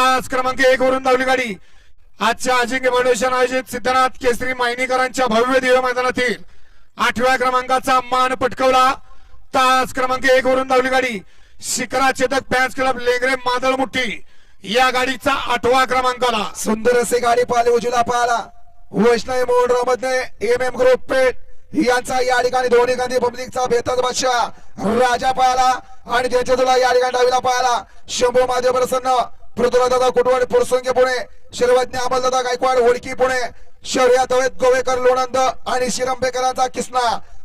तास क्रमांक एक वरून धावली गाडी. आजच्या अजिंक्य फाउंडेशन आयोजित सिद्धनाथ केसरी मायनीकरांच्या भव्य दिव्य मैदानातील आठव्या क्रमांकाचा मान पटकवला. तास क्रमांक एक वरून धावली गाडी. शिखरा चेतक फॅन्स क्लब लेंगरे मादळ मुठी या गाडीचा आठवा क्रमांक आला सुंदर असे गाडी पाहिले उजूला पाहिला वैष्णवी मोहनमध्ये एम एम ग्रुप पेठ यांचा या ठिकाणी दोन्ही गांधी पब्लिकचा बेताज बादशाह राजा पाहिला आणि त्यांच्या तुला या ठिकाणी डावीला पाहिला शंभू महादेव प्रसन्न. पृथ्वीदादा दादा कुटवाड पुरसंगे पुणे शिरवज्ञ अमलदादा गायकवाड होळकी पुणे शर्यत तवेत गोवेकर लोणंद आणि शिरंबेकरांचा किसना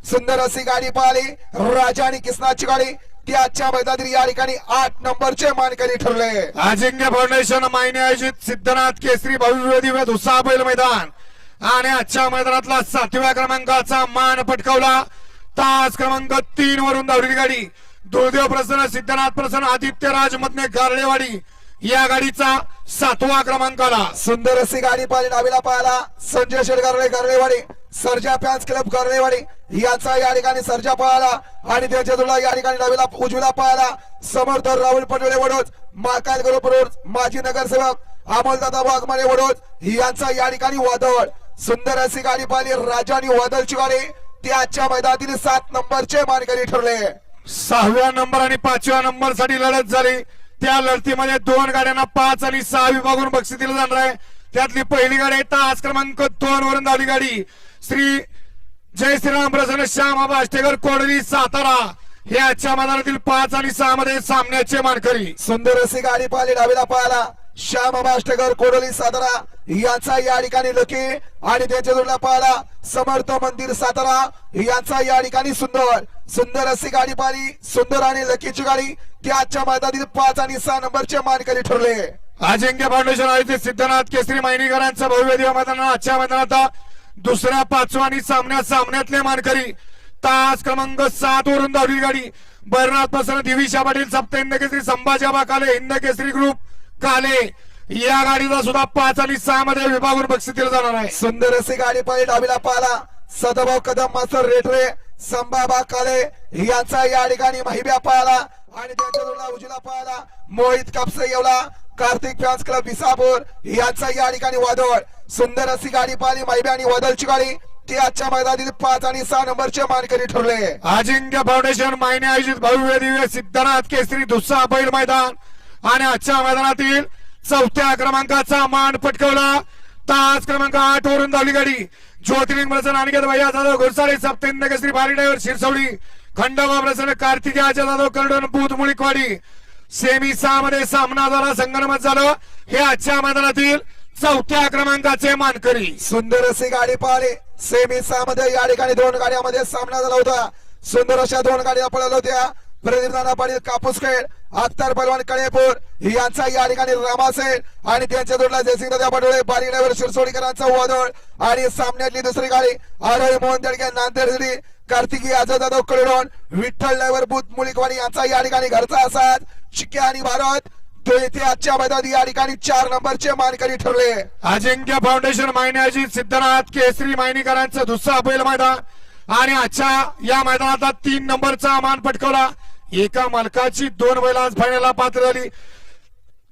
सुंदर अशी गाडी पाहिली राजा आणि किसनाची गाडी. ती आजच्या मैदानातील या ठिकाणी आठ नंबरचे मानकरी ठरले. अजिंक्य फाउंडेशन मायने आयोजित सिद्धनाथ केसरी भव्य दिव्य दुसरा बैल मैदान. आणि आजच्या मैदानातला सातव्या क्रमांकाचा मान पटकावला. तास क्रमांक तीन वरून धावलेली गाडी. दुर्देव प्रसन्न सिद्धनाथ प्रसन्न आदित्य राज मधने गारडेवाडी. या गाडीचा सातवा क्रमांकाला. सुंदर अशी गाडी पाहिली डावीला पाहिला संजय शेडगारळे गारळेवाडी सर्जा फॅन्स क्लब गारळेवाडी. याचा या ठिकाणी सर्जा पाहिला आणि त्याच्या तुला या ठिकाणी डावीला उजवीला पाहिला समर्थ राहुल पटोले वडोज माकाल ग्रुप रोड माजी नगरसेवक अमोलदादा वाघमारे वडोज यांचा या ठिकाणी वादळ. सुंदर अशी गाडी पाहिली राजा आणि वादळची गाडी. ती आजच्या मैदानातील सात नंबरचे मानकरी ठरले. सहाव्या नंबर आणि पाचव्या नंबरसाठी लढत झाली. त्या लढतीमध्ये दोन गाड्यांना पाच आणि सहा विभागून बक्षीस दिलं जाणार आहे. त्यातली पहिली गाडी आहे तास क्रमांक दोन वरून धावली गाडी. श्री जय श्रीराम प्रसन्न श्याम आबा आष्टेकर कोडली सातारा. हे आजच्या मैदानातील पाच आणि सहा मध्ये सामन्याचे मानकरी. सुंदर अशी गाडी पाहिली डावीला पाहायला. श्याम मास्टकर कोडोली सातारा. याचा या ठिकाणी लकी आणि त्याच्या जोडला पाहिला समर्थ मंदिर सातारा. याचा या ठिकाणी सुंदर. सुंदर अशी गाडी पाहिली. सुंदर आणि लकीची गाडी. ती आजच्या मैदानातील पाच आणि सहा नंबरचे मानकरी ठरले. अजिंक्य फाउंडेशन आयोजित सिद्धनाथ केसरी मायनीकरांचं भव्य दिव्य मैदान आजच्या मैदानात दुसऱ्या पाचव्या आणि सामन्यात सामन्यातले मानकरी. तास क्रमांक सात वरून धावली गाडी. बैरनाथ प्रसन्न दिविशा पाटील सप्त हिंद केसरी संभाजी काले हिंद केसरी ग्रुप काले. या गाडीला सुद्धा पाच आणि सहा मध्ये विभागून बक्षीस दिलं जाणार आहे. सुंदर अशी गाडी पाहिली डावीला पाहिला सदाभाऊ कदम मास्तर रेटरे संभाबा काले यांचा या ठिकाणी माहिब्या पाहिला आणि त्यांच्या जोडला उजला पाहिला Mohit Kapse Yeola. Kartik fans club Visapur. यांचा या ठिकाणी वादळ. सुंदर अशी गाडी पाहिली. मैबी आणि वादळची गाडी. ती आजच्या मैदानातील पाच आणि सहा नंबरचे मानकरी ठरले. अजिंक्य फाउंडेशन मायने आयोजित भव्य दिव्य सिद्धनाथ केसरी दुसरा बैल मैदान. आणि आजच्या मैदानातील चौथ्या क्रमांकाचा मान पटकवला. तास क्रमांक आठ वरून धावली गाडी. ज्योतिर्लिंग प्रसन्न अनिकेत भैया जाधव घोरसाळे सप्तेंद केसरी भारी ड्रायव्हर शिरसवडी. खंडोबा प्रसन्न कार्तिकी आजा जाधव कर्डन बुध मुळीकवाडी सेमी सहा मध्ये सामना झाला संगणमत झालं. हे आजच्या मैदानातील चौथ्या क्रमांकाचे मानकरी. सुंदर अशी गाडी पाहिली. सेमी सहा मध्ये या ठिकाणी दोन गाड्यामध्ये सामना झाला होता. सुंदर अशा दोन गाड्या पळवल्या होत्या. प्रदीप नाना पाटील कापूसखेड अख्तर पलवान कळेपूर यांचा या ठिकाणी रामासेन आणि त्यांच्या जोडला जयसिंग दादा पटोळे बारी ड्रायव्हर शिरसोडीकरांचा वादळ. आणि सामन्यातली दुसरी गाडी आरोही मोहन दडके नांदेड दिली कार्तिकी आझाद जाधव कळडोन विठ्ठल ड्रायव्हर बुध मुलिकवाडी यांचा या ठिकाणी घरचा असाद. चिक्के आणि भारत येथे आजच्या मैदानात या ठिकाणी चार नंबरचे मानकरी ठरले. अजिंक्य फाउंडेशन मायन्याजी सिद्धनाथ केसरी मायनीकरांचं दुसरा बैल मैदान. आणि आजच्या या मैदानाचा तीन नंबरचा मान पटकवला. एका मालकाची दोन बैल आज फायनलला पात्र झाली.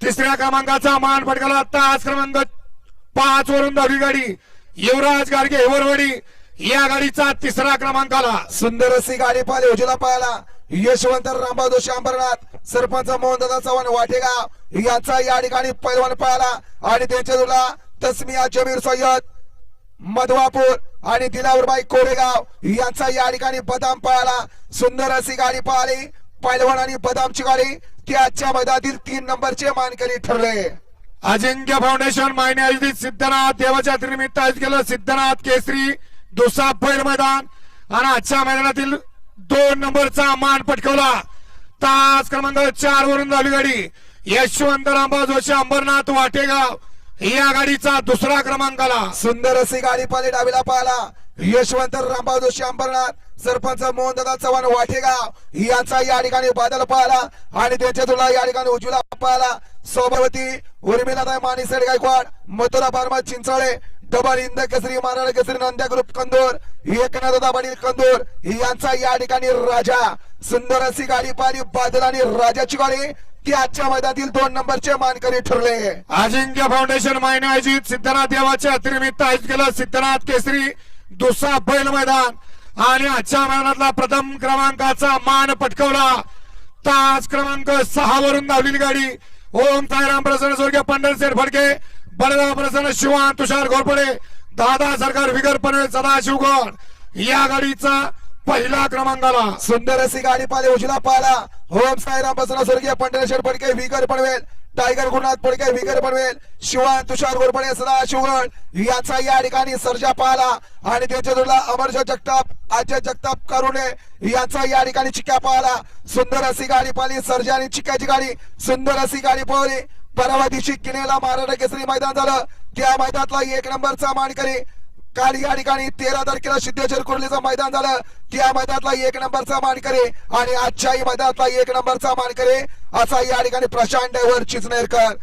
तिसऱ्या क्रमांकाचा मान पटकवला. तास क्रमांक पाच वरून दहावी गाडी. युवराज गाडगे हेवरवाडी या गाडीचा तिसरा क्रमांकाला सुंदर अशी गाडी पाहिली उजला पाहिला. यशवंत जोशी अंबरनाथ सरपंच मोहनदादा चव्हाण वाटेगाव. यांचा या ठिकाणी पैलवान पाहिला. आणि त्यांच्या तुला तस्मिया जमीर सय्यद मधवापूर आणि दिलावरबाई कोरेगाव यांचा या ठिकाणी बदाम पाहिला. सुंदर अशी गाडी पाहिली. पैलवान आणि बदामची गाडी ती आजच्या मैदानातील तीन नंबरचे मानकरी ठरले. अजिंक्य फाउंडेशन मायने आयोजित सिद्धनाथ देवाच्या निमित्त आयोजित केलं सिद्धनाथ केसरी. दुसरा पैल मैदान. आणि आजच्या मैदानातील दोन नंबरचा मान पटकवला. तास क्रमांक चार वरून झाली गाडी. यशवंत रामबा जोशी अंबरनाथ वाटेगाव. या गाडीचा दुसरा क्रमांक आला. सुंदर अशी गाडी पाली डावीला पाहिला यशवंत रामबा जोशी अंबरनाथ. सरपंच मोहनदादा चव्हाण वाटेगाव. यांचा या ठिकाणी बादल पाहिला आणि त्यांच्या तुला या ठिकाणी उजुला पाहिला सोबती उर्मिला मानिसेड गायकवाड मथुरा बारमा चिंचोळे. डबल इंद केसरी महाराज केसरी नंद्या ग्रुप कंदूर एकनाथ पाटील कंदूर यांचा या ठिकाणी राजा. सुंदर अशी गाडी पारी बादल आणि राजाची गाडी. ती आजच्या मैदानातील दोन नंबरचे मानकरी ठरले. अजिंक्य फाउंडेशन मायने आयोजित सिद्धनाथ देवाच्या अतिनिमित्त आयोजित केलं सिद्धनाथ केसरी दुसरा बैल मैदान. आणि आजच्या मैदानातला प्रथम क्रमांकाचा मान पटकवला. तास क्रमांक सहा वरून धावलेली गाडी. ओम साईराम प्रसन्न स्वर्गीय पंढरसेठ फडके. बळगाव प्रसन्न शिवान तुषार घोरपडे दादा सरकार विगर पनवेल सदा शिवगड या गाडीचा पहिला क्रमांक आला. सुंदर अशी गाडी पाले उजला पाहिला. होम साईराम बसना स्वर्गीय पंढरेश्वर पडके विगर पडवेल. टायगर गुरुनाथ पडके विगर पडवेल. शिवान तुषार गोरपडे सदा शिवगड याचा या ठिकाणी सर्जा पाहिला. आणि त्याच्या जोडला अमरज जगताप अजय जगताप करुणे. याचा या ठिकाणी चिक्या पाहिला. सुंदर अशी गाडी पाहिली सर्जा आणि चिक्याची गाडी. सुंदर अशी गाडी पाहिली. परवा दिवशी किनेला महाराष्ट्र केसरी मैदान झालं. त्या मैदानातला एक नंबरचा मानकरी काल या ठिकाणी तेरा तारखेला सिद्धेश्वर कुर्लीचं मैदान झालं. त्या मैदानातला एक नंबरचा मानकरी आणि आजच्याही मैदानातला एक नंबरचा मानकरी असा या ठिकाणी प्रशांत डायव्हर चिचनेरकर